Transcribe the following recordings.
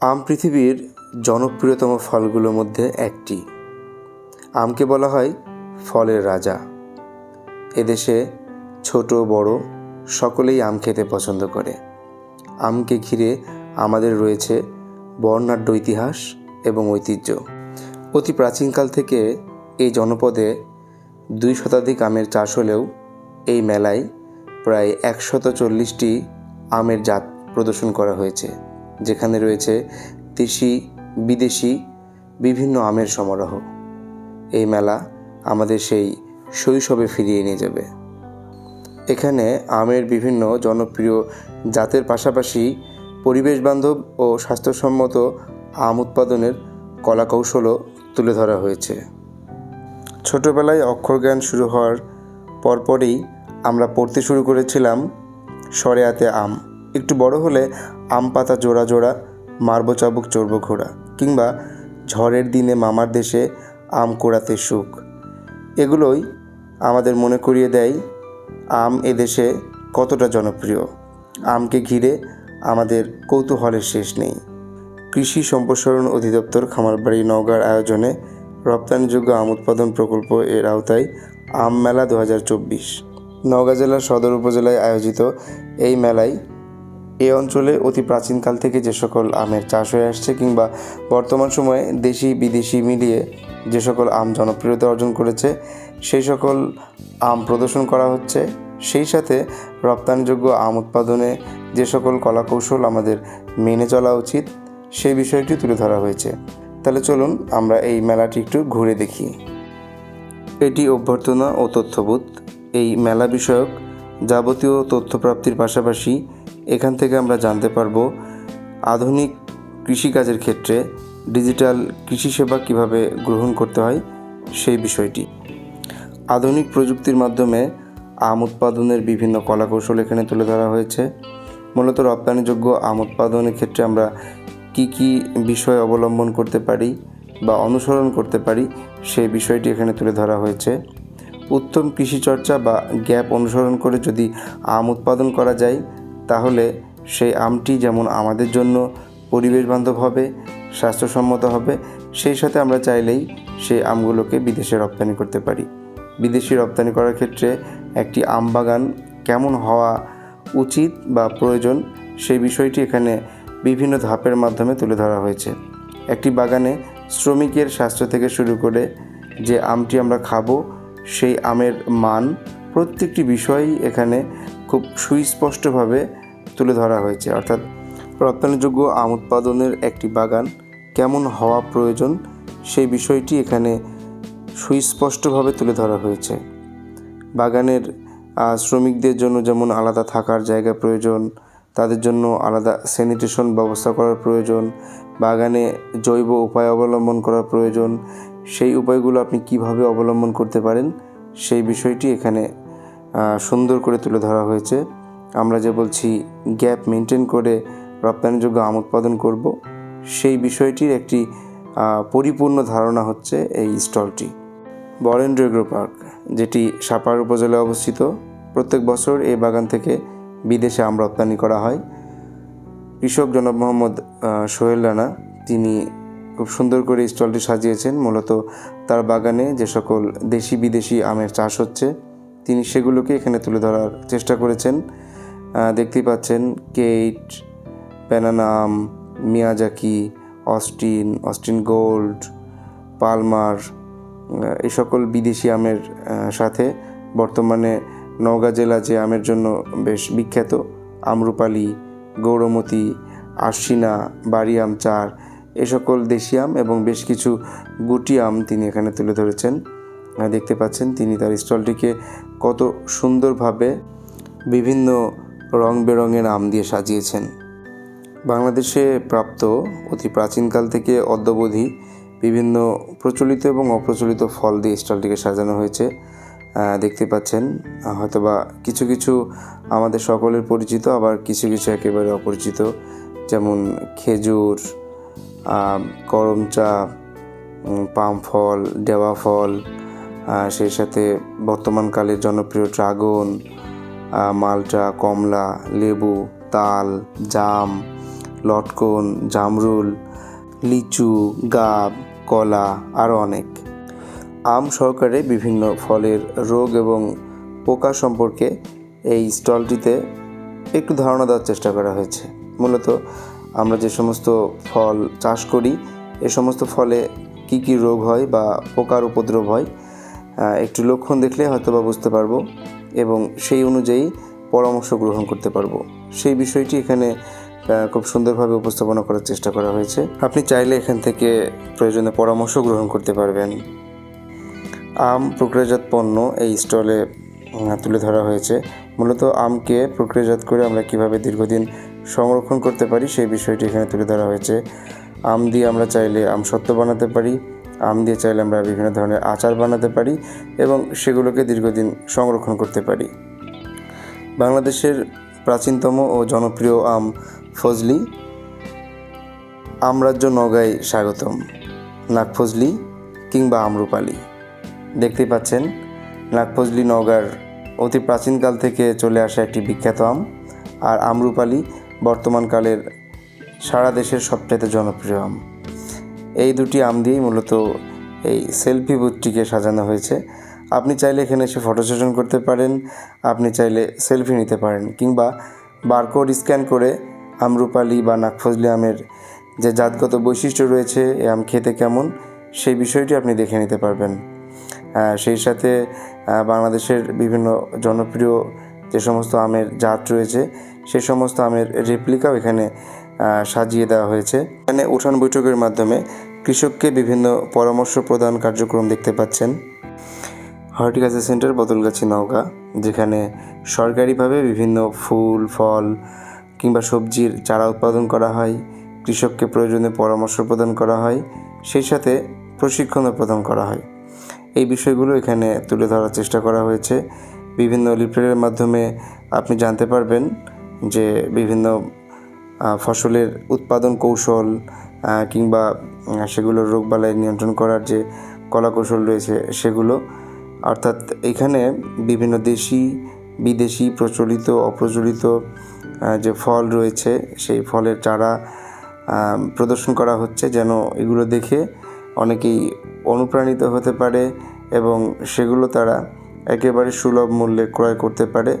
আম পৃথিবীর জনপ্রিয়তম ফলগুলোর মধ্যে একটি। আমকে বলা হয় ফলের রাজা। এদেশে ছোট, বড় সকলেই আম খেতে পছন্দ করে। আমকে ঘিরে আমাদের রয়েছে বর্ণাঢ্য ইতিহাস এবং ঐতিহ্য। অতি প্রাচীনকাল থেকে এই জনপদে দুই শতাধিক আমের চাষ হলেও এই মেলায় প্রায় একশত চল্লিশটি আমের জাত প্রদর্শন করা হয়েছে। যেখানে রয়েছে দেশি বিদেশি, বিভিন্ন আমের সমারোহ। এই মেলা আমাদের সেই শৈশবে ফিরিয়ে নিয়ে যাবে। এখানে আমের বিভিন্ন জনপ্রিয় জাতের পাশাপাশি পরিবেশ বান্ধব ও স্বাস্থ্যসম্মত আম উৎপাদনের কলাকৌশলও তুলে ধরা হয়েছে। ছোটবেলায় অক্ষরজ্ঞান শুরু হওয়ার পরপরই আমরা পড়তে শুরু করেছিলাম সরেয়াতে আম। একটু বড় হলে আম পাতা জোড়া জোড়া, মারবো চাবুক চড়বো ঘোড়া, কিংবা ঝড়ের দিনে মামার দেশে আম কোড়াতে সুখ। এগুলোই আমাদের মনে করিয়ে দেয় আম এদেশে কতটা জনপ্রিয়। আমকে ঘিরে আমাদের কৌতূহলের শেষ নেই। কৃষি সম্প্রসারণ অধিদপ্তর খামারবাড়ি নওগাঁর আয়োজনে রপ্তানিযোগ্য আম উৎপাদন প্রকল্প এর আওতায় আম মেলা দু হাজার চব্বিশ। নওগাঁ জেলার সদর উপজেলায় আয়োজিত এই মেলায় এ অঞ্চলে অতি প্রাচীনকাল থেকে যে সকল আমের চাষ হয়ে আসছে কিংবা বর্তমান সময়ে দেশি বিদেশি মিলিয়ে যে সকল আম জনপ্রিয়তা অর্জন করেছে, সেই সকল আম প্রদর্শন করা হচ্ছে। সেই সাথে রপ্তানিযোগ্য আম উৎপাদনে যে সকল কলাকৌশল আমাদের মেনে চলা উচিত, সেই বিষয়টি তুলে ধরা হয়েছে। তাহলে চলুন আমরা এই মেলাটি একটু ঘুরে দেখি। এটি অভ্যর্থনা ও তথ্যবোধ। এই মেলা বিষয়ক যাবতীয় তথ্য প্রাপ্তির পাশাপাশি এখান থেকে আমরা জানতে পারব আধুনিক কৃষিকাজের ক্ষেত্রে ডিজিটাল কৃষি সেবা কীভাবে গ্রহণ করতে হয় সেই বিষয়টি। আধুনিক প্রযুক্তির মাধ্যমে আম উৎপাদনের বিভিন্ন কলাকৌশল এখানে তুলে ধরা হয়েছে। মূলত রপ্তানিযোগ্য আম উৎপাদনের ক্ষেত্রে আমরা কি কি বিষয় অবলম্বন করতে পারি বা অনুসরণ করতে পারি সেই বিষয়টি এখানে তুলে ধরা হয়েছে। উত্তম কৃষিচর্চা বা গ্যাপ অনুসরণ করে যদি আম উৎপাদন করা যায় তাহলে সেই আমটি যেমন আমাদের জন্য পরিবেশ বান্ধব হবে, স্বাস্থ্যসম্মত হবে, সেই সাথে আমরা চাইলেই সেই আমগুলোকে বিদেশে রপ্তানি করতে পারি। বিদেশি রপ্তানি করার ক্ষেত্রে একটি আম বাগান কেমন হওয়া উচিত বা প্রয়োজন সেই বিষয়টি এখানে বিভিন্ন ধাপের মাধ্যমে তুলে ধরা হয়েছে। একটি বাগানে শ্রমিকের স্বাস্থ্য থেকে শুরু করে যে আমটি আমরা খাব, সেই আমের মান প্রত্যেকটি বিষয়ই এখানে খুব সুস্পষ্টভাবে তুলে ধরা হয়েছে। অর্থাৎ রপ্তানিযোগ্য আম উৎপাদনের একটি বাগান কেমন হওয়া প্রয়োজন সেই বিষয়টি এখানে সুস্পষ্টভাবে তুলে ধরা হয়েছে। বাগানের শ্রমিকদের জন্য যেমন আলাদা থাকার জায়গা প্রয়োজন, তাদের জন্য আলাদা স্যানিটেশন ব্যবস্থা করার প্রয়োজন, বাগানে জৈব উপায় অবলম্বন করার প্রয়োজন, সেই উপায়গুলো আপনি কীভাবে অবলম্বন করতে পারেন সেই বিষয়টি এখানে সুন্দর করে তুলে ধরা হয়েছে। আমরা যে বলছি গ্যাপ মেনটেন করে রপ্তানিযোগ্য আম উৎপাদন করব, সেই বিষয়টির একটি পরিপূর্ণ ধারণা হচ্ছে এই স্টলটি। বরেন্দ্র এগ্রো পার্ক, যেটি সাপার উপজেলায় অবস্থিত। প্রত্যেক বছর এই বাগান থেকে বিদেশে আম রপ্তানি করা হয়। কৃষক জনাব মোহাম্মদ সোহেল রানা, তিনি খুব সুন্দর করে স্টলটি সাজিয়েছেন। মূলত তার বাগানে যে সকল দেশি বিদেশি আমের চাষ হচ্ছে, তিনি সেগুলোকে এখানে তুলে ধরার চেষ্টা করেছেন। দেখতেই পাচ্ছেন Keitt প্যানানাম Miyazaki, Austin Austin gold, Palmer এই সকল বিদেশি আমের সাথে বর্তমানে নওগাঁ জেলা যে আমের জন্য বেশ বিখ্যাত আমরুপালি, গৌরমতি, আরশিনা বাড়ি আম চার, এ সকল দেশি আম এবং বেশ কিছু গুটি আম তিনি এখানে তুলে ধরেছেন। দেখতে পাচ্ছেন তিনি তার স্টলটিকে কত সুন্দরভাবে বিভিন্ন রং বেরঙের আম দিয়ে সাজিয়েছেন। বাংলাদেশে প্রাপ্ত অতি প্রাচীনকাল থেকে অদ্যাবধি বিভিন্ন প্রচলিত এবং অপ্রচলিত ফল দিয়ে স্টলটিকে সাজানো হয়েছে। দেখতে পাচ্ছেন হয়তোবা কিছু কিছু আমাদের সকলের পরিচিত আবার কিছু কিছু একেবারে অপরিচিত যেমন খেজুর আহ, করম চা পাম ফল ডেওয়া ফল সেই সাথে বর্তমানকালের জনপ্রিয় ড্রাগন মালটা, কমলা, লেবু, তাল, জাম, লটকন, জামরুল, লিচু, গাব, কলা আরও অনেক। আম সহকারে বিভিন্ন ফলের রোগ এবং পোকা সম্পর্কে এই স্টলটিতে একটু ধারণা দেওয়ার চেষ্টা করা হয়েছে। মূলত আমরা যে সমস্ত ফল চাষ করি, এ সমস্ত ফলে কি কি রোগ হয় বা পোকার উপদ্রব হয় একটু লক্ষণ দেখলে হয়তো বা বুঝতে পারব। এবং সেই অনুযায়ী পরামর্শ গ্রহণ করতে পারব। সেই বিষয়টি এখানে খুব সুন্দরভাবে উপস্থাপনা করার চেষ্টা করা হয়েছে। আপনি চাইলে এখান থেকে প্রয়োজনে পরামর্শ গ্রহণ করতে পারবেন। আম, প্রক্রিয়াজাত পণ্য এই স্টলে তুলে ধরা হয়েছে। মূলত আমকে প্রক্রিয়াজাত করে আমরা কীভাবে দীর্ঘদিন সংরক্ষণ করতে পারি, সেই বিষয়টি এখানে তুলে ধরা হয়েছে। আম দিয়ে আমরা চাইলে আম সত্ত্ব বানাতে পারি। আম দিয়ে চাইলে আমরা বিভিন্ন ধরনের আচার বানাতে পারি এবং সেগুলোকে দীর্ঘদিন সংরক্ষণ করতে পারি। বাংলাদেশের প্রাচীনতম ও জনপ্রিয় আম ফজলি। আমরাজ্য নগায় স্বাগতম। নাগফজলি কিংবা আমরুপালি দেখতেই পাচ্ছেন নাগফজলি নগার অতি প্রাচীনকাল থেকে চলে আসা একটি বিখ্যাত আম। আর আমরুপালি বর্তমানকালের সারা দেশের সবচাইতে জনপ্রিয় আম। এই দুটি আম দিয়েই মূলত এই সেলফি বুথটিকে সাজানো হয়েছে। আপনি চাইলে এখানে এসে ফটো সেশন করতে পারেন, আপনি চাইলে সেলফি নিতে পারেন কিংবা বারকোড স্ক্যান করে আমরুপালি বা নাগফজলি আমের যে জাতগত বৈশিষ্ট্য রয়েছে, এ আম খেতে কেমন, সেই বিষয়টি আপনি দেখে নিতে পারবেন। সেই সাথে বাংলাদেশের বিভিন্ন জনপ্রিয় যে সমস্ত আমের জাত রয়েছে সেই সমস্ত আমের রেপ্লিকাও এখানে সাজিয়ে দেওয়া হয়েছে। এখানে উঠান বৈঠকের মাধ্যমে কৃষককে বিভিন্ন পরামর্শ প্রদান কার্যক্রম দেখতে পাচ্ছেন। হর্টিকালচার সেন্টার, বদলগাছি নওগাঁ, যেখানে সরকারিভাবে বিভিন্ন ফুল, ফল কিংবা সবজির চারা উৎপাদন করা হয়, কৃষককে প্রয়োজনে পরামর্শ প্রদান করা হয়, সেই সাথে প্রশিক্ষণও প্রদান করা হয়। এই বিষয়গুলো এখানে তুলে ধরার চেষ্টা করা হয়েছে। বিভিন্ন লিফলেটের মাধ্যমে আপনি জানতে পারবেন যে বিভিন্ন ফসলের উৎপাদন কৌশল কিংবা সেগুলোর রোগবালাই নিয়ন্ত্রণ করার যে কলা কৌশল রয়েছে সেগুলো, অর্থাৎ এখানে বিভিন্ন দেশি, বিদেশি প্রচলিত, অপ্রচলিত যে ফল রয়েছে, সেই ফলের চারা প্রদর্শন করা হচ্ছে যেন এগুলো দেখে অনেকেই অনুপ্রাণিত হতে পারে এবং সেগুলো তারা একেবারে সুলভ মূল্যে ক্রয় করতে পারে।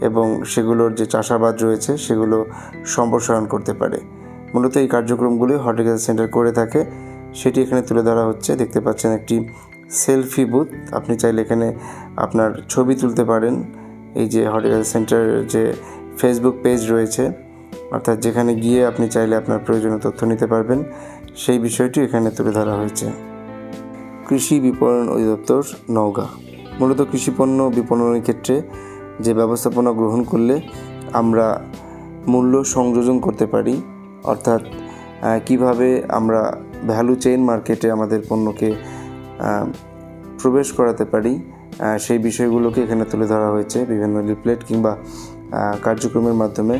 এবং সেগুলোর যে চাষাবাদ রয়েছে সেগুলো সম্প্রসারণ করতে পারে। মূলত এই কার্যক্রমগুলি হর্টিকালচার সেন্টার করে থাকে। সেটি এখানে তুলে ধরা হচ্ছে। দেখতে পাচ্ছেন একটি সেলফি বুথ। আপনি চাইলে এখানে আপনার ছবি তুলতে পারেন। এই যে হর্টিকালচার সেন্টারের যে ফেসবুক পেজ রয়েছে, অর্থাৎ যেখানে গিয়ে আপনি চাইলে আপনার প্রয়োজনীয় তথ্য নিতে পারবেন, সেই বিষয়টি এখানে তুলে ধরা হয়েছে। কৃষি বিপণন অধিদপ্তর নওগাঁ। মূলত কৃষি পণ্য বিপণনের ক্ষেত্রে যে ব্যবস্থাপনা গ্রহণ করলে আমরা মূল্য সংযোজন করতে পারি, অর্থাৎ কীভাবে আমরা ভ্যালু চেইন মার্কেটে আমাদের পণ্যকে প্রবেশ করাতে পারি সেই বিষয়গুলোকে এখানে তুলে ধরা হয়েছে, বিভিন্ন লিফলেট কিংবা কার্যক্রমের মাধ্যমে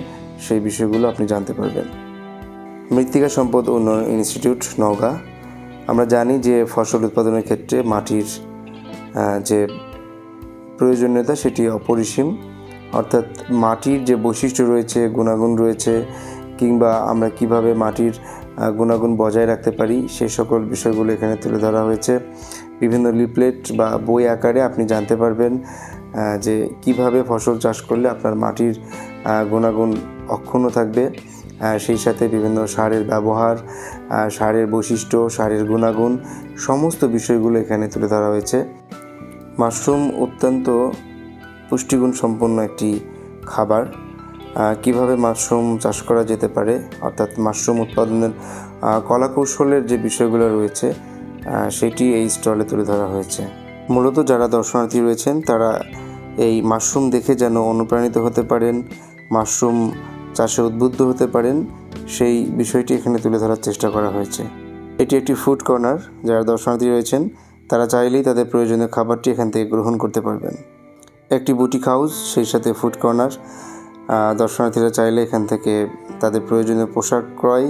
সেই বিষয়গুলো আপনি জানতে পারবেন। মৃত্তিকা সম্পদ উন্নয়ন ইনস্টিটিউট, নওগাঁ। আমরা জানি যে ফসল উৎপাদনের ক্ষেত্রে মাটির যে প্রয়োজনীয়তা সেটি অপরিসীম। অর্থাৎ মাটির যে বৈশিষ্ট্য রয়েছে, গুণাগুণ রয়েছে, কিংবা আমরা কীভাবে মাটির গুণাগুণ বজায় রাখতে পারি সেই সকল বিষয়গুলো এখানে তুলে ধরা হয়েছে। বিভিন্ন লিফলেট বা বই আকারে আপনি জানতে পারবেন যে কীভাবে ফসল চাষ করলে আপনার মাটির গুণাগুণ অক্ষুণ্ণ থাকবে। সেই সাথে বিভিন্ন সারের ব্যবহার সারের বৈশিষ্ট্য, সারের গুণাগুণ, সমস্ত বিষয়গুলো এখানে তুলে ধরা হয়েছে। মাশরুম অত্যন্ত পুষ্টিগুণ সম্পন্ন একটি খাবার। কীভাবে মাশরুম চাষ করা যেতে পারে? অর্থাৎ মাশরুম উৎপাদনের কলাকৌশলের যে বিষয়গুলো রয়েছে সেটি এই স্টলে তুলে ধরা হয়েছে। মূলত যারা দর্শনার্থী রয়েছেন, তারা এই মাশরুম দেখে যেন অনুপ্রাণিত হতে পারেন, মাশরুম চাষে উদ্বুদ্ধ হতে পারেন, সেই বিষয়টি এখানে তুলে ধরার চেষ্টা করা হয়েছে। এটি একটি ফুড কর্নার, যারা দর্শনার্থী রয়েছেন তারা চাইলেই তাদের প্রয়োজনীয় খাবারটি এখান থেকে গ্রহণ করতে পারবেন। একটি বুটিক হাউস, সেই সাথে ফুড কর্নার। দর্শনার্থীরা চাইলে এখান থেকে তাদের প্রয়োজনীয় পোশাক ক্রয়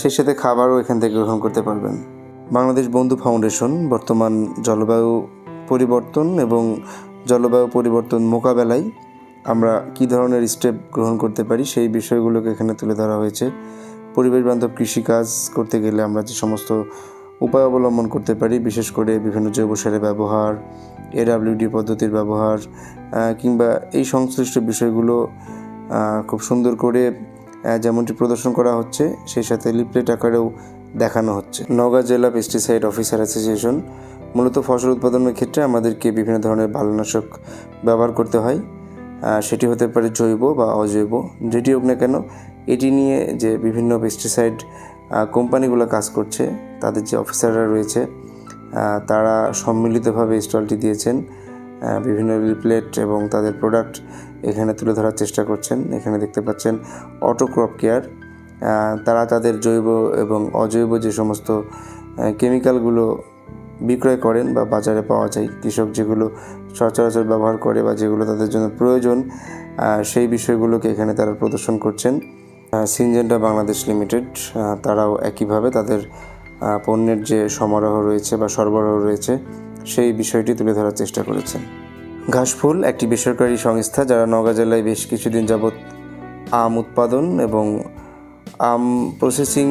সেই সাথে খাবারও এখান থেকে গ্রহণ করতে পারবেন। বাংলাদেশ বন্ধু ফাউন্ডেশন, বর্তমান জলবায়ু পরিবর্তন এবং জলবায়ু পরিবর্তন মোকাবেলায় আমরা কী ধরনের স্টেপ গ্রহণ করতে পারি সেই বিষয়গুলোকে এখানে তুলে ধরা হয়েছে। পরিবেশ বান্ধব কৃষিকাজ করতে গেলে আমরা যে সমস্ত উপায় অবলম্বন করতে পারি, বিশেষ করে বিভিন্ন জৈব সারের ব্যবহার এডাব্লিউডি পদ্ধতির ব্যবহার কিংবা এই সংশ্লিষ্ট বিষয়গুলো খুব সুন্দর করে যেমনটি প্রদর্শন করা হচ্ছে, সেই সাথে লিফলেট আকারেও দেখানো হচ্ছে। নওগাঁ জেলা পেস্টিসাইড অফিসার অ্যাসোসিয়েশন মূলত ফসল উৎপাদনের ক্ষেত্রে আমাদেরকে বিভিন্ন ধরনের বালনাশক ব্যবহার করতে হয়। সেটি হতে পারে জৈব বা অজৈব, যেটি হোক না কেন, এটি নিয়ে যে বিভিন্ন পেস্টিসাইড কোম্পানিগুলো কাজ করছে, তাদের যে অফিসাররা রয়েছে তারা সম্মিলিতভাবে স্টলটি দিয়েছেন বিভিন্ন লিফলেট এবং তাদের প্রোডাক্ট এখানে তুলে ধরার চেষ্টা করছেন। এখানে দেখতে পাচ্ছেন অটো ক্রপ কেয়ার তারা তাদের জৈব এবং অজৈব যে সমস্ত কেমিক্যালগুলো বিক্রয় করেন বা বাজারে পাওয়া যায়, কৃষক যেগুলো সচরাচর ব্যবহার করে বা যেগুলো তাদের জন্য প্রয়োজন সেই বিষয়গুলোকে এখানে তারা প্রদর্শন করছেন। সিনজেন্টা বাংলাদেশ লিমিটেড তারাও একইভাবে তাদের পণ্যের যে সমারোহ রয়েছে বা সরবরাহ রয়েছে, সেই বিষয়টি তুলে ধরার চেষ্টা করেছেন। ঘাসফুল একটি বেসরকারি সংস্থা যারা নওগাঁ জেলায় বেশ কিছুদিন যাবৎ আম উৎপাদন এবং আম প্রসেসিং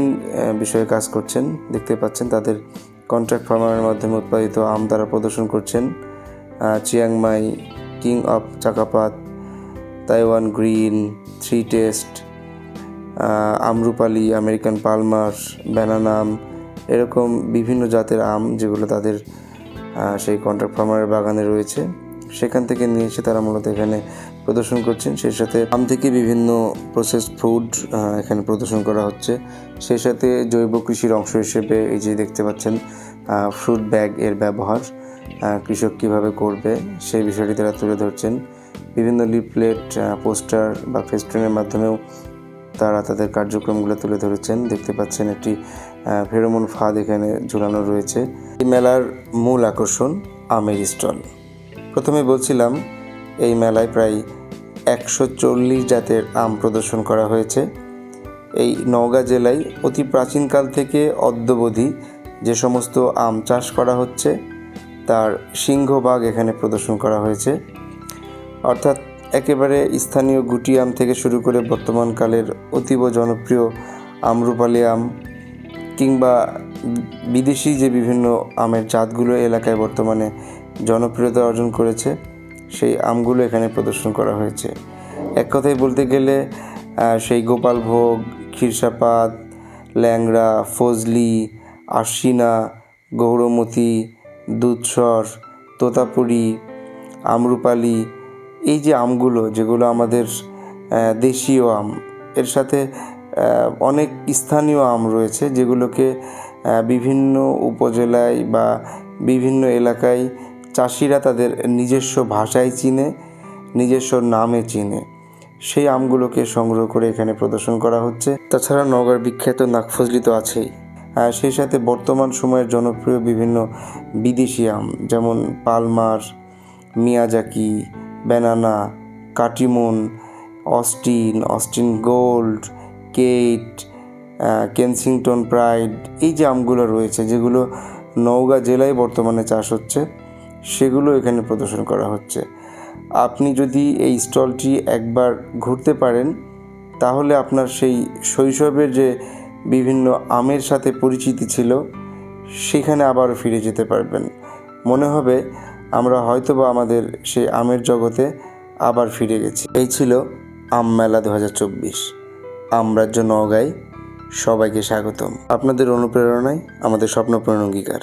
বিষয়ে কাজ করছেন, দেখতে পাচ্ছেন তাদের কন্ট্রাক্ট ফার্মারের মাধ্যমে উৎপাদিত আম তারা প্রদর্শন করছেন। Chiang Mai king of Chakapat Taiwan green three taste Amrapali American Palmer ব্যানানাম এরকম বিভিন্ন জাতের আম যেগুলো তাদের সেই কন্ট্রাক্ট ফার্মারের বাগানে রয়েছে। সেখান থেকে নিয়ে এসে তারা মূলত এখানে প্রদর্শন করছেন। সেই সাথে আম থেকে বিভিন্ন প্রসেস ফুড এখানে প্রদর্শন করা হচ্ছে। সেই সাথে জৈব কৃষির অংশ হিসেবে এই যে দেখতে পাচ্ছেন ফ্রুট ব্যাগ এর ব্যবহার কৃষক কীভাবে করবে সেই বিষয়টি তারা তুলে ধরছেন। বিভিন্ন লিফলেট পোস্টার বা ফেস্টুনের মাধ্যমেও তারা তাদের কার্যক্রমগুলো তুলে ধরেছেন। দেখতে পাচ্ছেন একটি ফেরোমন ফাঁদ এখানে ঝুলানো রয়েছে। এই মেলার মূল আকর্ষণ আমের স্টল। প্রথমে বলছিলাম, এই মেলায় প্রায় একশো চল্লিশ জাতের আম প্রদর্শন করা হয়েছে। এই নওগাঁ জেলায় অতি প্রাচীনকাল থেকে অদ্যবধি যে সমস্ত আম চাষ করা হচ্ছে, তার সিংহভাগ এখানে প্রদর্শন করা হয়েছে। অর্থাৎ একেবারে স্থানীয় গুটি আম থেকে শুরু করে বর্তমানকালের অতীব জনপ্রিয় আমরুপালি আম কিংবা বিদেশি যে বিভিন্ন আমের জাতগুলো এলাকায় বর্তমানে জনপ্রিয়তা অর্জন করেছে, সেই আমগুলো এখানে প্রদর্শন করা হয়েছে। এক কথায় বলতে গেলে সেই গোপালভোগ ক্ষীরসাপাত ল্যাংড়া, ফজলি আশিনা গৌরমতি দুধসর, তোতাপুরি, আমরুপালি এই যে আমগুলো, যেগুলো আমাদের দেশীয় আম, এর সাথে অনেক স্থানীয় আম রয়েছে যেগুলোকে বিভিন্ন উপজেলায় বা বিভিন্ন এলাকায় চাষিরা তাদের নিজস্ব ভাষায় চিনে, নিজস্ব নামে চিনে। সেই আমগুলোকে সংগ্রহ করে এখানে প্রদর্শন করা হচ্ছে। তাছাড়া নগর বিখ্যাত নাকফজলি তো আছেই। সেই সাথে বর্তমান সময়ের জনপ্রিয় বিভিন্ন বিদেশি আম, যেমন Palmer, Miyazaki banana Katimon, Austin Austin gold Keitt Kensington pride, এই যে আমগুলো রয়েছে, যেগুলো নওগাঁ জেলায় বর্তমানে চাষ হচ্ছে, সেগুলো এখানে প্রদর্শন করা হচ্ছে। আপনি যদি এই স্টলটি একবার ঘুরতে পারেন, তাহলে আপনার সেই শৈশবের যে বিভিন্ন আমের সাথে পরিচিতি ছিল, সেখানে আবারও ফিরে যেতে পারবেন। মনে হবে আমরা হয়তোবা আমাদের সেই আমের জগতে আবার ফিরে গেছি। এই ছিল আম মেলা দু হাজার চব্বিশ। আমরাজ্য নওগাঁয় সবাইকে স্বাগতম। আপনাদের অনুপ্রেরণায় আমাদের স্বপ্ন অঙ্গীকার।